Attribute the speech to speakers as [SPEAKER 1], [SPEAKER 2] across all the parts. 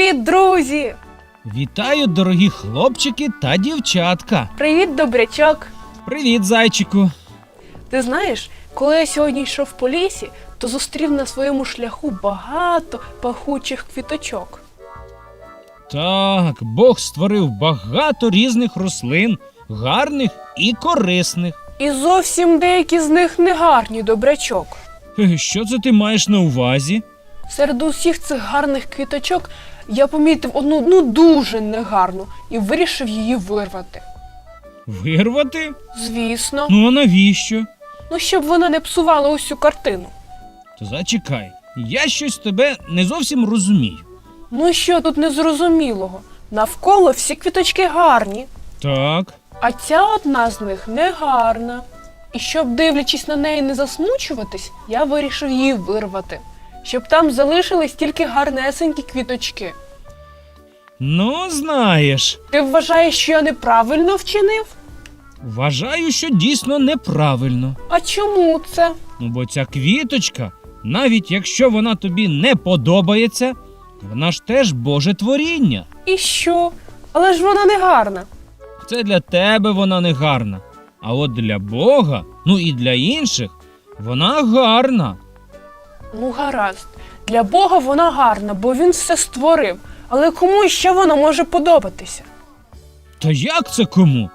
[SPEAKER 1] Привіт, друзі!
[SPEAKER 2] Вітаю, дорогі хлопчики та дівчатка.
[SPEAKER 1] Привіт, добрячок!
[SPEAKER 2] Привіт, зайчику.
[SPEAKER 1] Ти знаєш, коли я сьогодні йшов по лісі, то зустрів на своєму шляху багато пахучих квіточок.
[SPEAKER 2] Так, Бог створив багато різних рослин, гарних і корисних.
[SPEAKER 1] І зовсім деякі з них негарні, добрячок.
[SPEAKER 2] Що це ти маєш на увазі?
[SPEAKER 1] Серед усіх цих гарних квіточок я помітив одну ну дуже негарну і вирішив її вирвати.
[SPEAKER 2] Вирвати?
[SPEAKER 1] Звісно,
[SPEAKER 2] Ну а навіщо?
[SPEAKER 1] ну щоб вона не псувала усю картину.
[SPEAKER 2] То зачекай, я щось тебе не зовсім розумію.
[SPEAKER 1] Ну що тут незрозумілого? Навколо всі квіточки гарні,
[SPEAKER 2] Так,
[SPEAKER 1] а ця одна з них не гарна. І щоб, дивлячись на неї, не засмучуватись, я вирішив її вирвати, щоб там залишились тільки гарнесенькі квіточки.
[SPEAKER 2] ну знаєш,
[SPEAKER 1] Ти вважаєш, що я неправильно вчинив?
[SPEAKER 2] вважаю, що дійсно неправильно.
[SPEAKER 1] А чому це?
[SPEAKER 2] Ну, бо ця квіточка, навіть якщо вона тобі не подобається, вона ж теж Боже творіння.
[SPEAKER 1] І що? Але ж вона не гарна.
[SPEAKER 2] Це для тебе вона не гарна. А от для Бога, ну і для інших, вона гарна.
[SPEAKER 1] Ну, гаразд. Для Бога вона гарна, бо він все створив. Але кому ще вона може подобатися?
[SPEAKER 2] Та як це кому?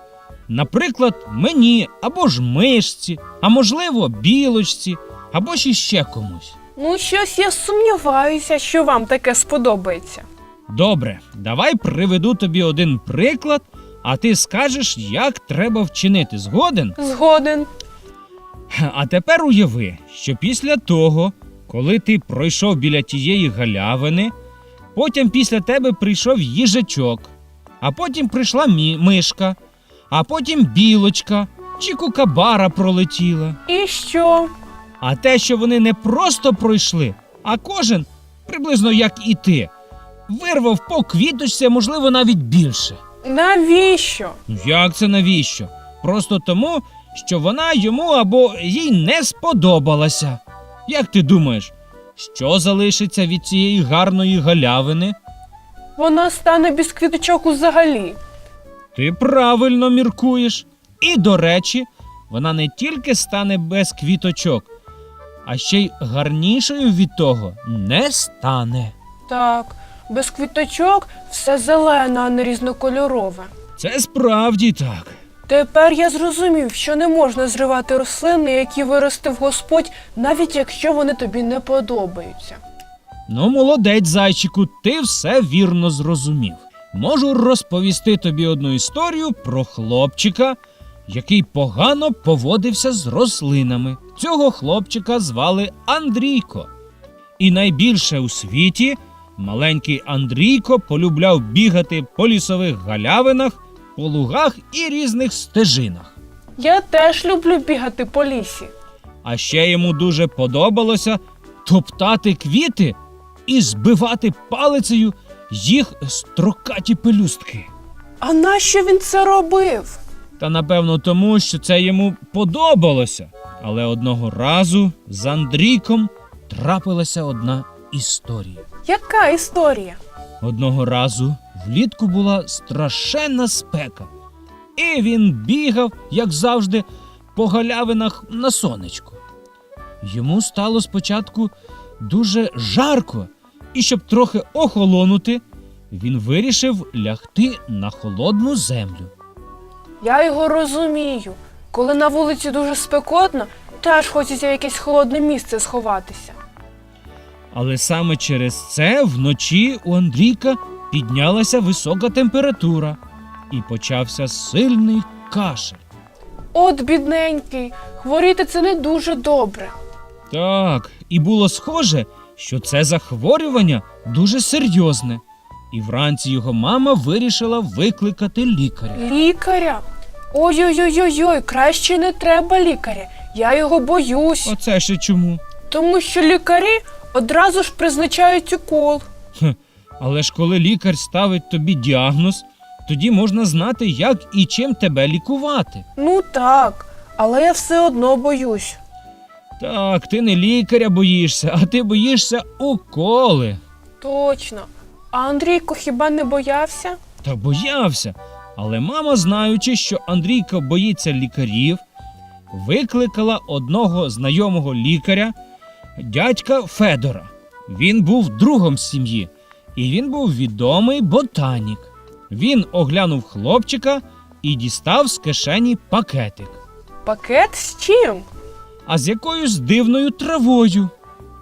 [SPEAKER 2] Наприклад, мені або ж мишці, а можливо, білочці, або ж іще комусь.
[SPEAKER 1] Ну, щось я сумніваюся, що вам таке сподобається.
[SPEAKER 2] Добре, давай приведу тобі один приклад, а ти скажеш, як треба вчинити. Згоден?
[SPEAKER 1] Згоден.
[SPEAKER 2] А тепер уяви, що після того, коли ти пройшов біля тієї галявини, потім після тебе прийшов їжачок, а потім прийшла мі- мишка, а потім білочка чи кукабара пролетіла.
[SPEAKER 1] І що?
[SPEAKER 2] А те, що вони не просто пройшли, а кожен, приблизно як і ти, вирвав по квіточці, можливо навіть більше.
[SPEAKER 1] Навіщо?
[SPEAKER 2] Ну як це навіщо? Просто тому, що вона йому або їй не сподобалася. Як ти думаєш, що залишиться від цієї гарної галявини?
[SPEAKER 1] Вона стане без квіточок взагалі.
[SPEAKER 2] Ти правильно міркуєш. І, до речі, вона не тільки стане без квіточок, а ще й гарнішою від того не стане.
[SPEAKER 1] Так, без квіточок все зелене, а не різнокольорове.
[SPEAKER 2] Це справді так.
[SPEAKER 1] Тепер я зрозумів, що не можна зривати рослини, які виростив Господь, навіть якщо вони тобі не подобаються.
[SPEAKER 2] Ну, молодець, зайчику, ти все вірно зрозумів. Можу розповісти тобі одну історію про хлопчика, який погано поводився з рослинами. Цього хлопчика звали Андрійко. І найбільше у світі маленький Андрійко полюбляв бігати по лісових галявинах, по лугах і різних стежинах.
[SPEAKER 1] Я теж люблю бігати по лісі.
[SPEAKER 2] А ще йому дуже подобалося топтати квіти і збивати палицею їх строкаті пелюстки.
[SPEAKER 1] А нащо він це робив?
[SPEAKER 2] Та напевно тому, що це йому подобалося. Але одного разу з Андрійком трапилася одна історія.
[SPEAKER 1] Яка історія?
[SPEAKER 2] Одного разу влітку була страшенна спека, і він бігав, як завжди, по галявинах на сонечку. Йому стало спочатку дуже жарко, і щоб трохи охолонути, він вирішив лягти на холодну землю.
[SPEAKER 1] Я його розумію. Коли на вулиці дуже спекотно, теж хочеться в якесь холодне місце сховатися.
[SPEAKER 2] Але саме через це вночі у Андрійка піднялася висока температура і почався сильний кашель.
[SPEAKER 1] От, бідненький, хворіти це не дуже добре.
[SPEAKER 2] Так, і було схоже, що це захворювання дуже серйозне. І вранці його мама вирішила викликати лікаря.
[SPEAKER 1] Лікаря? Ой-ой-ой-ой, краще не треба лікаря. Я його боюсь,
[SPEAKER 2] Оце ще чому?
[SPEAKER 1] тому що лікарі одразу ж призначають укол.
[SPEAKER 2] Хе, але ж коли лікар ставить тобі діагноз, тоді можна знати, як і чим тебе лікувати.
[SPEAKER 1] Ну так, але я все одно боюсь.
[SPEAKER 2] Так, ти не лікаря боїшся, а ти боїшся уколи.
[SPEAKER 1] Точно. А Андрійко хіба не боявся?
[SPEAKER 2] Та боявся. Але мама, знаючи, що Андрійко боїться лікарів, викликала одного знайомого лікаря, дядька Федора. Він був другом сім'ї, і він був відомий ботанік. Він оглянув хлопчика і дістав з кишені пакетик,
[SPEAKER 1] Пакет з чим?
[SPEAKER 2] а з якоюсь дивною травою.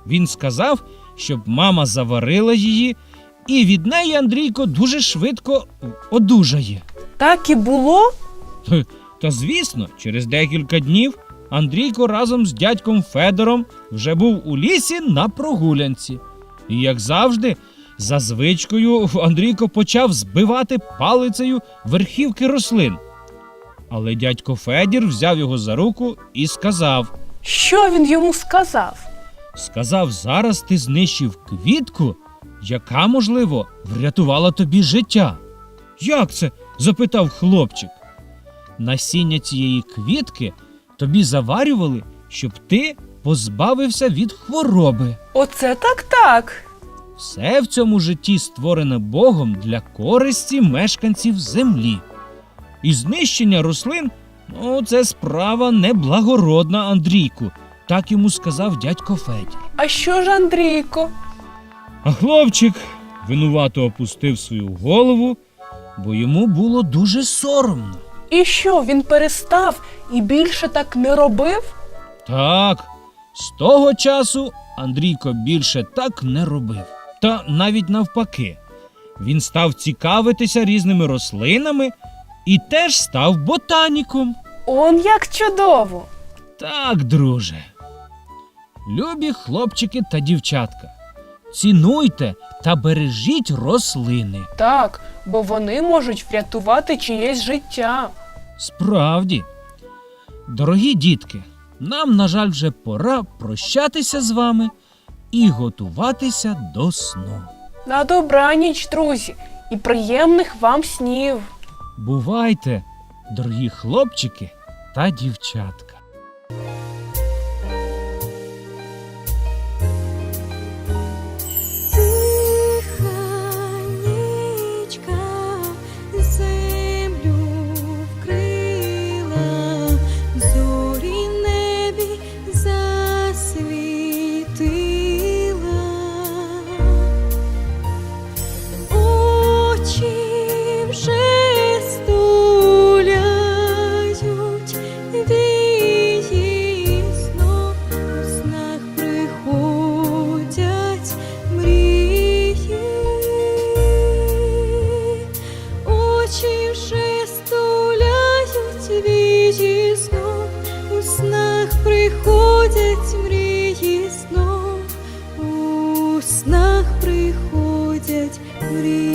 [SPEAKER 2] Він сказав, щоб мама заварила її, і від неї Андрійко дуже швидко одужає.
[SPEAKER 1] Так і було?
[SPEAKER 2] Та звісно, через декілька днів Андрійко разом з дядьком Федором вже був у лісі на прогулянці. І, як завжди, за звичкою Андрійко почав збивати палицею верхівки рослин. Але дядько Федір взяв його за руку і сказав:
[SPEAKER 1] Що він йому сказав?
[SPEAKER 2] Сказав, зараз ти знищив квітку, яка, можливо, врятувала тобі життя. Як це? запитав хлопчик. Насіння цієї квітки тобі заварювали, щоб ти позбавився від хвороби.
[SPEAKER 1] Оце так так.
[SPEAKER 2] Все в цьому житті створене Богом для користі мешканців землі. І знищення рослин ну, це справа неблагородна, Андрійку, так йому сказав дядько Федір.
[SPEAKER 1] А що ж Андрійко?
[SPEAKER 2] А хлопчик винувато опустив свою голову, бо йому було дуже соромно.
[SPEAKER 1] І що, він перестав і більше так не робив?
[SPEAKER 2] Так, з того часу Андрійко більше так не робив. Та навіть навпаки, він став цікавитися різними рослинами і теж став ботаніком.
[SPEAKER 1] Он як чудово.
[SPEAKER 2] Так, друже. Любі хлопчики та дівчатка, цінуйте та бережіть рослини.
[SPEAKER 1] Так, бо вони можуть врятувати чиєсь життя.
[SPEAKER 2] Справді. Дорогі дітки, нам, на жаль, вже пора прощатися з вами і готуватися до сну.
[SPEAKER 1] На добраніч, друзі, і приємних вам снів.
[SPEAKER 2] Бувайте, дорогі хлопчики та дівчатка. beauty.